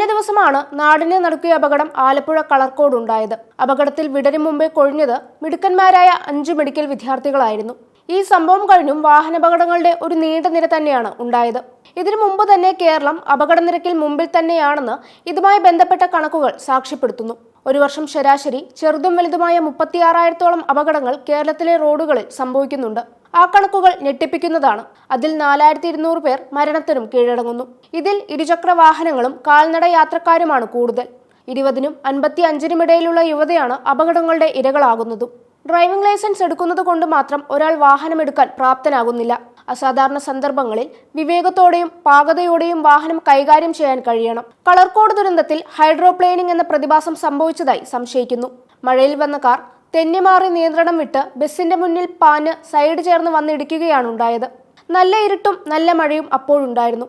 കഴിഞ്ഞ ദിവസമാണ് നാടിനെ നടുക്കിയ അപകടം ആലപ്പുഴ കളർക്കോട് ഉണ്ടായത് അപകടത്തിൽ വിടരും മുമ്പേ കൊഴിഞ്ഞത് മിടുക്കന്മാരായ അഞ്ച് മെഡിക്കൽ വിദ്യാർത്ഥികളായിരുന്നു. ഈ സംഭവം കഴിഞ്ഞും വാഹനാപകടങ്ങളുടെ ഒരു നീണ്ട നിര തന്നെയാണ് ഉണ്ടായത്. ഇതിനു മുമ്പ് തന്നെ കേരളം അപകട നിരക്കിൽ മുമ്പിൽ തന്നെയാണെന്ന് ഇതുമായി ബന്ധപ്പെട്ട കണക്കുകൾ സാക്ഷ്യപ്പെടുത്തുന്നു. ഒരു വർഷം ശരാശരി ചെറുതും വലുതുമായ മുപ്പത്തിയാറായിരത്തോളം അപകടങ്ങൾ കേരളത്തിലെ റോഡുകളിൽ സംഭവിക്കുന്നുണ്ട്. ആ കണക്കുകൾ ഞെട്ടിപ്പിക്കുന്നതാണ്. അതിൽ നാലായിരത്തി ഇരുന്നൂറ് പേർ മരണത്തിനും കീഴടങ്ങുന്നു. ഇതിൽ ഇരുചക്ര വാഹനങ്ങളും കാൽനട യാത്രക്കാരുമാണ് കൂടുതൽ. ഇരുപതിനും അൻപത്തി അഞ്ചിനും ഇടയിലുള്ള യുവതയാണ് അപകടങ്ങളുടെ ഇരകളാകുന്നതും. ഡ്രൈവിംഗ് ലൈസൻസ് എടുക്കുന്നത് കൊണ്ട് മാത്രം ഒരാൾ വാഹനമെടുക്കാൻ പ്രാപ്തനാകുന്നില്ല. അസാധാരണ സന്ദർഭങ്ങളിൽ വിവേകത്തോടെയും പാകതയോടെയും വാഹനം കൈകാര്യം ചെയ്യാൻ കഴിയണം. കളർക്കോട് ദുരന്തത്തിൽ ഹൈഡ്രോപ്ലെയിനിങ് എന്ന പ്രതിഭാസം സംഭവിച്ചതായി സംശയിക്കുന്നു. മഴയിൽ വന്ന കാർ തെന്നിമാറി നിയന്ത്രണം വിട്ട് ബസിന്റെ മുന്നിൽ പാഞ്ഞ് സൈഡ് ചേർന്ന് വന്നിടിക്കുകയാണ് ഉണ്ടായത്. നല്ല ഇരുട്ടും നല്ല മഴയും അപ്പോഴുണ്ടായിരുന്നു.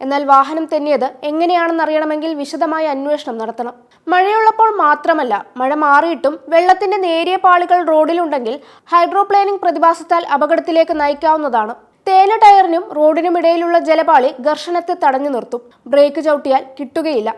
എന്നാൽ വാഹനം തെന്നിയത് എങ്ങനെയാണെന്നറിയണമെങ്കിൽ വിശദമായ അന്വേഷണം നടത്തണം. മഴയുള്ളപ്പോൾ മാത്രമല്ല മഴ മാറിയിട്ടും വെള്ളത്തിന്റെ നേരിയ പാളികൾ റോഡിലുണ്ടെങ്കിൽ ഹൈഡ്രോപ്ലാനിംഗ് പ്രതിഭാസത്താൽ അപകടത്തിലേക്ക് നയിക്കാവുന്നതാണ്. തേന ടയറിനും റോഡിനുമിടയിലുള്ള ജലപാളി ഘർഷണത്തെ തടഞ്ഞു നിർത്തും. ബ്രേക്ക് ചവിട്ടിയാൽ കിട്ടുകയില്ല.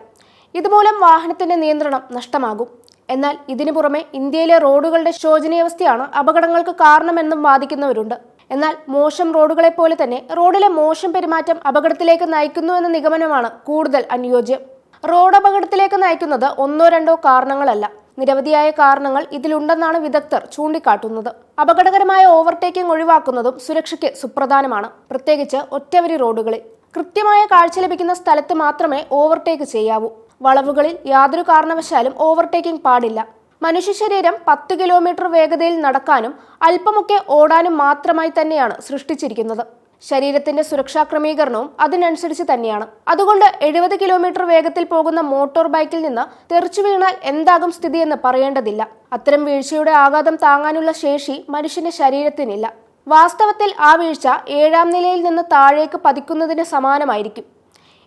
ഇതുമൂലം വാഹനത്തിന്റെ നിയന്ത്രണം നഷ്ടമാകും. എന്നാൽ ഇതിനു പുറമെ ഇന്ത്യയിലെ റോഡുകളുടെ ശോചനീയാവസ്ഥയാണ് അപകടങ്ങൾക്ക് കാരണമെന്നും വാദിക്കുന്നവരുണ്ട്. എന്നാൽ മോശം റോഡുകളെ പോലെ തന്നെ റോഡിലെ മോശം പെരുമാറ്റം അപകടത്തിലേക്ക് നയിക്കുന്നു എന്ന നിഗമനമാണ് കൂടുതൽ അനുയോജ്യം. റോഡ് അപകടത്തിലേക്ക് നയിക്കുന്നത് ഒന്നോ രണ്ടോ കാരണങ്ങളല്ല. നിരവധിയായ കാരണങ്ങൾ ഇതിലുണ്ടെന്നാണ് വിദഗ്ധർ ചൂണ്ടിക്കാട്ടുന്നത്. അപകടകരമായ ഓവർടേക്കിംഗ് ഒഴിവാക്കുന്നതും സുരക്ഷയ്ക്ക് സുപ്രധാനമാണ്. പ്രത്യേകിച്ച് ഒറ്റവരി റോഡുകളിൽ. കൃത്യമായ കാഴ്ച ലഭിക്കുന്ന സ്ഥലത്ത് മാത്രമേ ഓവർടേക്ക് ചെയ്യാവൂ. വളവുകളിൽ യാതൊരു കാരണവശാലും ഓവർടേക്കിംഗ് പാടില്ല. മനുഷ്യ ശരീരം പത്ത് കിലോമീറ്റർ വേഗതയിൽ നടക്കാനും അല്പമൊക്കെ ഓടാനും മാത്രമായി തന്നെയാണ് സൃഷ്ടിച്ചിരിക്കുന്നത്. ശരീരത്തിന്റെ സുരക്ഷാ ക്രമീകരണവും അതിനനുസരിച്ച് തന്നെയാണ്. അതുകൊണ്ട് എഴുപത് കിലോമീറ്റർ വേഗത്തിൽ പോകുന്ന മോട്ടോർ ബൈക്കിൽ നിന്ന് തെറിച്ചു വീണാൽ എന്താകും സ്ഥിതിയെന്ന് പറയേണ്ടതില്ല. അത്തരം വീഴ്ചയുടെ ആഘാതം താങ്ങാനുള്ള ശേഷി മനുഷ്യന്റെ ശരീരത്തിനില്ല. വാസ്തവത്തിൽ ആ വീഴ്ച ഏഴാം നിലയിൽ നിന്ന് താഴേക്ക് പതിക്കുന്നതിന് സമാനമായിരിക്കും.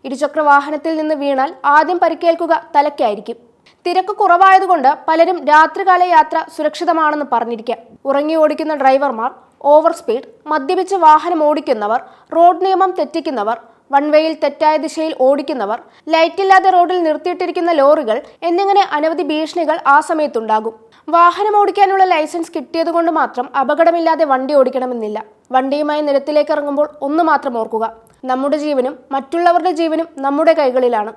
ഇരുചക്ര വാഹനത്തിൽ നിന്ന് വീണാൽ ആദ്യം പരിക്കേൽക്കുക തലയ്ക്കായിരിക്കും. തിരക്ക് കുറവായതുകൊണ്ട് പലരും രാത്രികാല യാത്ര സുരക്ഷിതമാണെന്ന് പറഞ്ഞിരിക്കാം. ഉറങ്ങി ഓടിക്കുന്ന ഡ്രൈവർമാർ ഓവർ സ്പീഡ് മദ്യപിച്ച് വാഹനം ഓടിക്കുന്നവർ റോഡ് നിയമം തെറ്റിക്കുന്നവർ വൺവേയിൽ തെറ്റായ ദിശയിൽ ഓടിക്കുന്നവർ ലൈറ്റില്ലാതെ റോഡിൽ നിർത്തിയിട്ടിരിക്കുന്ന ലോറികൾ എന്നിങ്ങനെ അനവധി ഭീഷണികൾ ആ സമയത്തുണ്ടാകും. വാഹനം ഓടിക്കാനുള്ള ലൈസൻസ് കിട്ടിയതുകൊണ്ട് മാത്രം അപകടമില്ലാതെ വണ്ടി ഓടിക്കണമെന്നില്ല. വണ്ടിയുമായി നിരത്തിലേക്ക് ഇറങ്ങുമ്പോൾ ഒന്ന് മാത്രം ഓർക്കുക. നമ്മുടെ ജീവനും മറ്റുള്ളവരുടെ ജീവനും നമ്മുടെ കൈകളിലാണ്.